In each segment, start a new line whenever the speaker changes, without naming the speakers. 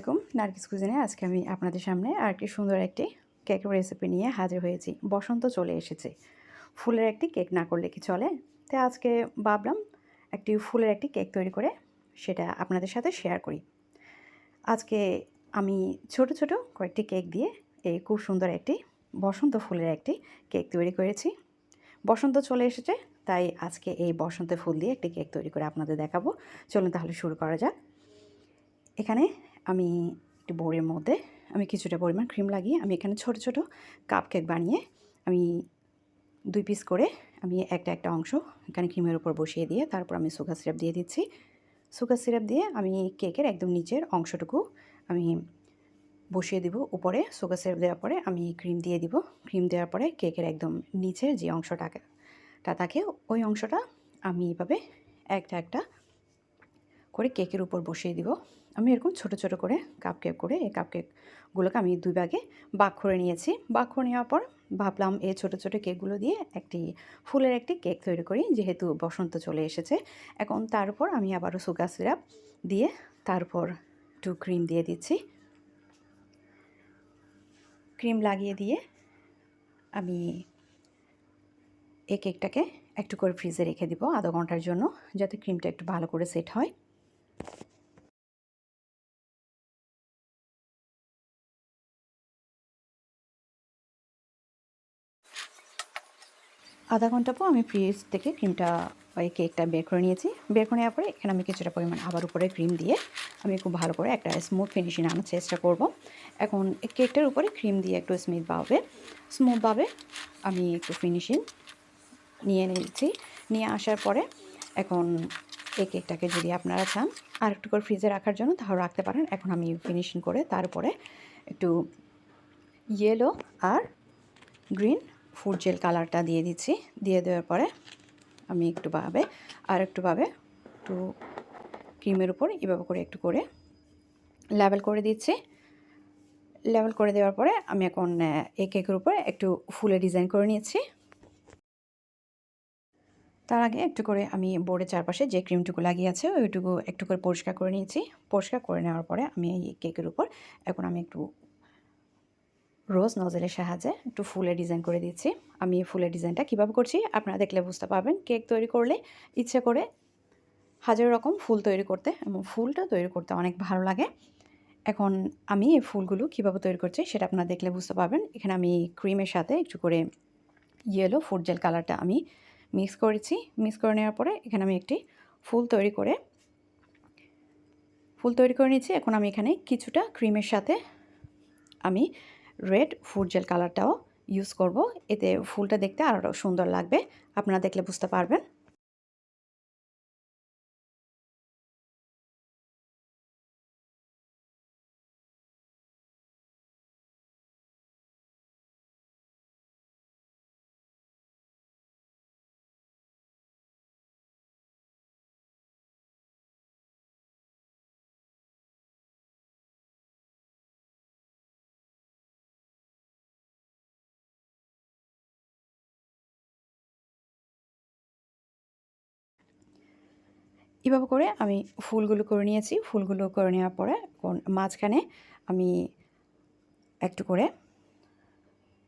আলাইকুম। নার্গিস কুজিনে আজকে আমি আপনাদের সামনে আর একটি সুন্দর একটি কেক রেসিপি নিয়ে হাজির হয়েছি। বসন্ত চলে এসেছে। ফুলের একটি কেক না করলে কি চলে? তো আজকে ভাবলাম একটি ফুলের একটি কেক তৈরি করে সেটা আপনাদের সাথে শেয়ার করি। আজকে আমি ছোট ছোট কয়েকটি কেক দিয়ে এই খুব সুন্দর একটি বসন্ত ফুলের একটি কেক তৈরি করেছি। বসন্ত চলে এসেছে, তাই আজকে এই বসন্ত ফুল দিয়ে একটি কেক তৈরি করে আপনাদের দেখাবো। চলুন তাহলে শুরু করা যাক। এখানে আমি একটি বোর্ডের মধ্যে, আমি কিছুটা পরিমাণ ক্রিম লাগিয়ে আমি এখানে ছোট ছোট কাপ কেক বানিয়ে আমি দুই পিস করে আমি একটা একটা অংশ এখানে ক্রিমের উপর বসিয়ে দিয়ে তারপর আমি সুগার সিরাপ দিয়ে দিচ্ছি। সুগার সিরাপ দিয়ে আমি কেকের একদম নিচের অংশটুকু আমি বসিয়ে দিব, উপরে সুগার সিরাপ দেওয়ার পরে আমি ক্রিম দিয়ে দিব। ক্রিম দেওয়ার পরে কেকের একদম নিচের যে অংশটাকে তা থাকে, ওই অংশটা আমি এভাবে একটা একটা করে কেকের উপর বসিয়ে দিব। আমি এরকম ছোট ছোট করে কাপ কেক করে এই কাপ কেকগুলোকে আমি দুই ভাগে বাক করে নিয়েছি। বাক করে নেওয়ার পর ভাবলাম এই ছোট ছোট কেকগুলো দিয়ে একটি ফুলের একটি কেক তৈরি করি, যেহেতু বসন্ত চলে এসেছে। এখন তারপর আমি আবারও সুগার সিরাপ দিয়ে তারপর একটু ক্রিম দিয়ে দিচ্ছি। ক্রিম লাগিয়ে দিয়ে আমি এই কেকটাকে একটু করে ফ্রিজে রেখে দিব আধা ঘণ্টার জন্য, যাতে ক্রিমটা একটু ভালো করে সেট হয়। আধা ঘণ্টা পর আমি ফ্রিজ থেকে ক্রিমটা ওই কেকটা বের করে নিয়েছি। বের করে নেওয়ার পরে এখানে আমি কিছুটা পরিমাণ আবার উপরে ক্রিম দিয়ে আমি খুব ভালো করে একটা স্মুথ ফিনিশিং আনার চেষ্টা করব। এখন কেকটার উপরে ক্রিম দিয়ে একটু স্মুথভাবে স্মুথভাবে আমি একটু ফিনিশিং নিয়ে নিয়েছি নিয়ে আসার পরে এখন এই কেকটাকে যদি আপনারা চান আর একটু করে ফ্রিজে রাখার জন্য, তাহলে রাখতে পারেন। এখন আমি ফিনিশিং করে তারপরে একটু ইয়েলো আর গ্রিন ফুড জেল কালারটা দিয়ে দিচ্ছি। দিয়ে দেওয়ার পরে আমি একটু ভাবে, আর একটু ভাবে একটু ক্রিমের উপর এভাবে করে একটু করে লেবেল করে দিচ্ছি। লেবেল করে দেওয়ার পরে আমি এখন এই কেকের উপরে একটু ফুলের ডিজাইন করে নিয়েছি তার আগে একটু করে আমি বোর্ডের চারপাশে যে ক্রিমটুকু লাগিয়ে আছে, ওইটুকু একটু করে পরিষ্কার করে নিয়েছি। পরিষ্কার করে নেওয়ার পরে আমি এই কেকের উপর এখন আমি একটু রোজ নজেলের সাহায্যে একটু ফুলের ডিজাইন করে দিচ্ছি। আমি ফুলের ডিজাইনটা কীভাবে করছি আপনারা দেখলে বুঝতে পারবেন। কেক তৈরি করলে ইচ্ছে করে হাজার রকম ফুল তৈরি করতে এবং ফুলটা তৈরি করতে অনেক ভালো লাগে। এখন আমি এই ফুলগুলো কীভাবে তৈরি করছি সেটা আপনারা দেখলে বুঝতে পারবেন। এখানে আমি ক্রিমের সাথে একটু করে ইয়েলো ফুড জেল কালারটা আমি মিক্স করেছি। মিক্স করে নেওয়ার পরে এখানে আমি একটি ফুল তৈরি করে ফুল তৈরি করে নিয়েছি। এখন আমি এখানে কিছুটা ক্রিমের সাথে আমি রেড ফুড জেল কালারটাও ইউজ করব। এতে ফুলটা দেখতে আরও সুন্দর লাগবে। আপনারা দেখলে বুঝতে পারবেন। এভাবে করে আমি ফুলগুলো করে নিয়েছি। ফুলগুলো করে নেওয়ার পরে মাঝখানে আমি একটু করে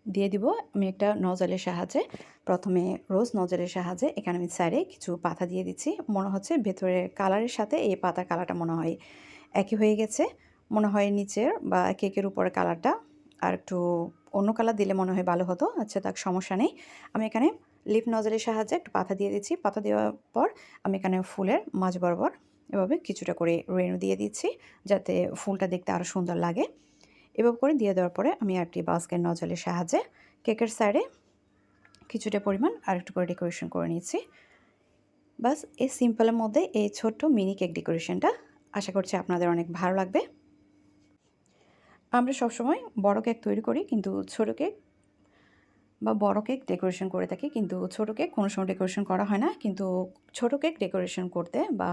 দিয়ে দিব। আমি একটা নজলের সাহায্যে, প্রথমে রোজ নজলের সাহায্যে এখানে আমি সাইডে কিছু পাতা দিয়ে দিচ্ছি। মনে হচ্ছে ভেতরের কালারের সাথে এই পাতার কালারটা মনে হয় একই হয়ে গেছে। মনে হয় নিচের বা কেকের উপরে কালারটা আর একটু অন্য কালার দিলে মনে হয় ভালো হতো আচ্ছা তার সমস্যা নেই। আমি এখানে লিপ নজরের সাহায্যে একটু পাতা দিয়ে দিচ্ছি। পাতা দেওয়ার পর আমি এখানে ফুলের মাঝ বরাবর এভাবে কিছুটা করে রেণু দিয়ে দিচ্ছি, যাতে ফুলটা দেখতে আরও সুন্দর লাগে। এভাবে করে দিয়ে দেওয়ার পরে আমি একটি বাস্কের নজলের সাহায্যে কেকের সাইডে কিছুটা পরিমাণ আর একটু করে ডেকোরেশন করে নিচ্ছি। বাস এই সিম্পলের মধ্যে এই ছোট্ট মিনি কেক ডেকোরেশনটা আশা করছি আপনাদের অনেক ভালো লাগবে। আমরা সবসময় বড় কেক তৈরি করি, কিন্তু ছোটো কেক বা বড় কেক ডেকোরেশন করে থাকি, কিন্তু ছোট কেক কোনো সময় ডেকোরেশন করা হয় না। কিন্তু ছোট কেক ডেকোরেশন করতে বা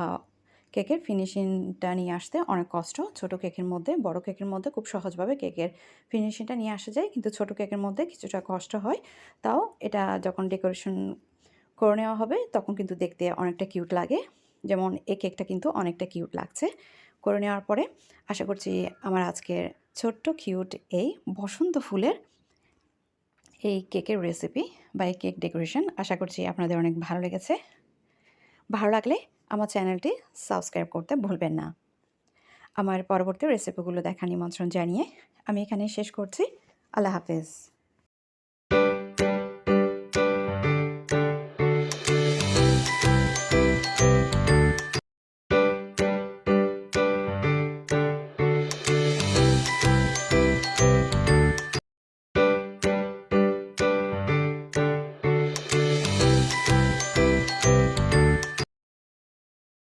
কেকের ফিনিশিংটা নিয়ে আসতে অনেক কষ্ট। ছোট কেকের মধ্যে, বড় কেকের মধ্যে খুব সহজভাবে কেকের ফিনিশিংটা নিয়ে আসা যায়, কিন্তু ছোট কেকের মধ্যে কিছুটা কষ্ট হয়। তাও এটা যখন ডেকোরেশন করে নেওয়া হবে, তখন কিন্তু দেখতে অনেকটা কিউট লাগে। যেমন এই কেকটা কিন্তু অনেকটা কিউট লাগছে। করে নেওয়ার পরে আশা করছি আমার আজকের ছোট্ট কিউট এই বসন্ত ফুলের এই কেকের রেসিপি বা এই কেক ডেকোরেশন আশা করছি আপনাদের অনেক ভালো লেগেছে। ভালো লাগলে আমার চ্যানেলটি সাবস্ক্রাইব করতে ভুলবেন না। আমার পরবর্তী রেসিপিগুলো দেখা নিমন্ত্রণ জানিয়ে আমি এখানে শেষ করছি। আল্লাহ হাফেজ।